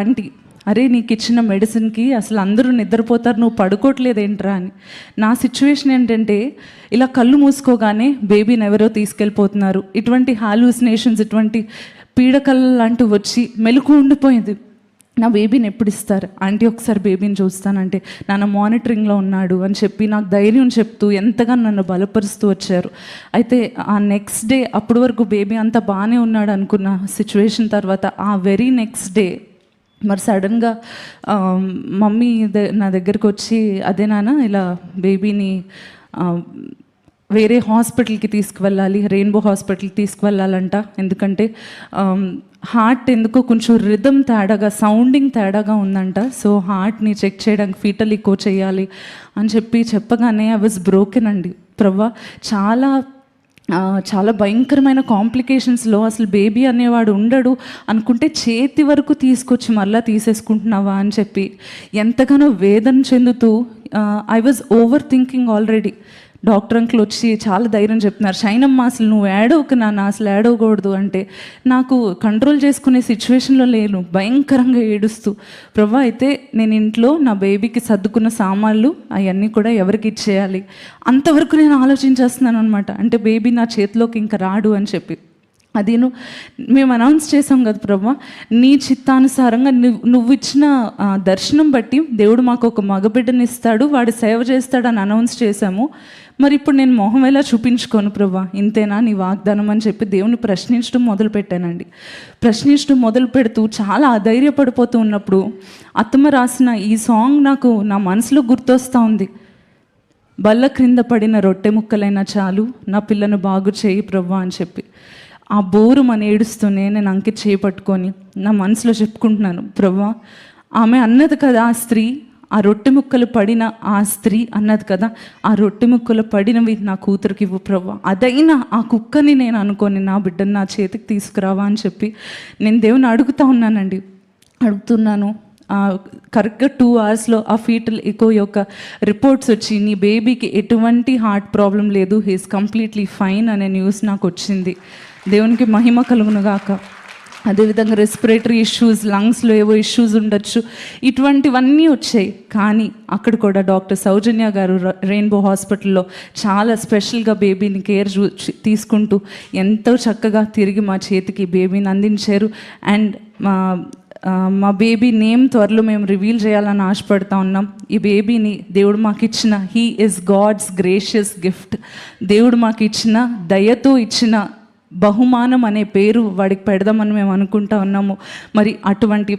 Aunty అరే నీకు ఇచ్చిన మెడిసిన్కి అసలు అందరూ నిద్రపోతారు నువ్వు పడుకోవట్లేదేంట్రా అని. నా సిచ్యువేషన్ ఏంటంటే ఇలా కళ్ళు మూసుకోగానే బేబీని ఎవరో తీసుకెళ్ళిపోతున్నారు. ఇటువంటి హాలూసినేషన్స్ ఇటువంటి పీడకలు లాంటివి వచ్చి మెలకు ఉండిపోయింది. నా బేబీని ఎప్పుడు ఇస్తారు? ఆంటీ ఒకసారి బేబీని చూస్తానంటే నాన్న మానిటరింగ్లో ఉన్నాడు అని చెప్పి నాకు ధైర్యం చెప్తూ ఎంతగా నన్ను బలపరుస్తూ వచ్చారు. అయితే ఆ నెక్స్ట్ డే అప్పటి వరకు బేబీ అంతా బాగానే ఉన్నాడు అనుకున్న సిచ్యువేషన్ తర్వాత ఆ వెరీ నెక్స్ట్ డే మరి సడన్గా మమ్మీ నా దగ్గరకు వచ్చి అదే నాన్న ఇలా బేబీని వేరే హాస్పిటల్కి తీసుకువెళ్ళాలి రెయిన్బో హాస్పిటల్కి తీసుకువెళ్ళాలంట. ఎందుకంటే హార్ట్ ఎందుకో కొంచెం రిథమ్ తేడాగా సౌండింగ్ తేడాగా ఉందంట. సో హార్ట్ని చెక్ చేయడానికి ఫీటల్ ఎక్కువ చేయాలి అని చెప్పి చెప్పగానే ఐ వాజ్ బ్రోకెన్ అండి. ప్రవ్వా చాలా చాలా భయంకరమైన కాంప్లికేషన్స్లో అసలు బేబీ అనేవాడు ఉండడు అనుకుంటే చేతి వరకు తీసుకొచ్చి మళ్ళీ తీసేసుకుంటున్నావా అని చెప్పి ఎంతగానో వేదన చెందుతూ I was over thinking already doctor uncle వచ్చి చాలా ధైర్యం చెప్తున్నారు. షైనమ్మ అసలు నువ్వు ఏడవకు నాన్న అసలు ఏడవకూడదు అంటే నాకు కంట్రోల్ చేసుకునే సిచ్యువేషన్లో లేను. భయంకరంగా ఏడుస్తూ ప్రభా అయితే నేను ఇంట్లో నా బేబీకి సర్దుకున్న సామాన్లు అవన్నీ కూడా ఎవరికి ఇచ్చేయాలి? అంతవరకు నేను ఆలోచించేస్తున్నాను అనమాట అంటే బేబీ నా చేతిలోకి ఇంకా రాడు అని చెప్పి. అదేను మేము అనౌన్స్ చేసాం కదా ప్రభు నీ చిత్తానుసారంగా నువ్వు నువ్వు ఇచ్చిన దర్శనం బట్టి దేవుడు మాకు ఒక మగబిడ్డని ఇస్తాడు వాడు సేవ చేస్తాడు అని అనౌన్స్ చేశాము మరి ఇప్పుడు నేను మొహం ఎలా చూపించుకోను ప్రభా? ఇంతేనా నీ వాగ్దానం అని చెప్పి దేవుని ప్రశ్నించడం మొదలు పెట్టానండి ప్రశ్నించడం మొదలు పెడుతూ చాలా అధైర్యపడిపోతూ ఉన్నప్పుడు అత్తమ్మ రాసిన ఈ సాంగ్ నాకు నా మనసులో గుర్తొస్తూ ఉంది. బల్ల క్రింద పడిన రొట్టె ముక్కలైనా చాలు నా పిల్లను బాగు చేయి ప్రవ్వా అని చెప్పి. ఆ బోరు మన ఏడుస్తూనే నేను అంకి చేపట్టుకొని నా మనసులో చెప్పుకుంటున్నాను ప్రభా ఆమె అన్నది కదా ఆ స్త్రీ ఆ రొట్టె ముక్కలు పడిన ఆ స్త్రీ అన్నది కదా ఆ రొట్టె ముక్కలు పడినవి నా కూతురికి ఇవ్వు ప్రవ్వా అదైనా ఆ కుక్కని నేను అనుకొని నా బిడ్డను నా చేతికి తీసుకురావా అని చెప్పి నేను దేవుని అడుగుతా ఉన్నానండి. అడుగుతున్నాను. కరెక్ట్గా టూ అవర్స్లో ఆ ఫీటల్ ఎకో యొక్క రిపోర్ట్స్ వచ్చి నీ బేబీకి ఎటువంటి హార్ట్ ప్రాబ్లం లేదు హీస్ కంప్లీట్లీ ఫైన్ అనే న్యూస్ నాకు వచ్చింది. దేవునికి మహిమ కలుగును గాక. అదేవిధంగా రెస్పిరేటరీ ఇష్యూస్ లంగ్స్లో ఏవో ఇష్యూస్ ఉండొచ్చు. ఇటువంటివన్నీ వచ్చాయి. కానీ అక్కడ కూడా డాక్టర్ సౌజన్య గారు రెయిన్బో హాస్పిటల్లో చాలా స్పెషల్గా బేబీని కేర్ చూ తీసుకుంటూ ఎంతో చక్కగా తిరిగి మా చేతికి బేబీని అందించారు. అండ్ మా మా బేబీ నేమ్ త్వరలో మేము రివీల్ చేయాలని ఆశపడుతూ ఉన్నాం. ఈ బేబీని దేవుడు మాకు ఇచ్చిన he is God's gracious gift దేవుడు మాకు ఇచ్చిన దయతో ఇచ్చిన బహుమానం అనే పేరు వాడికి పెడదామని మేము అనుకుంటా ఉన్నాము. మరి అటువంటి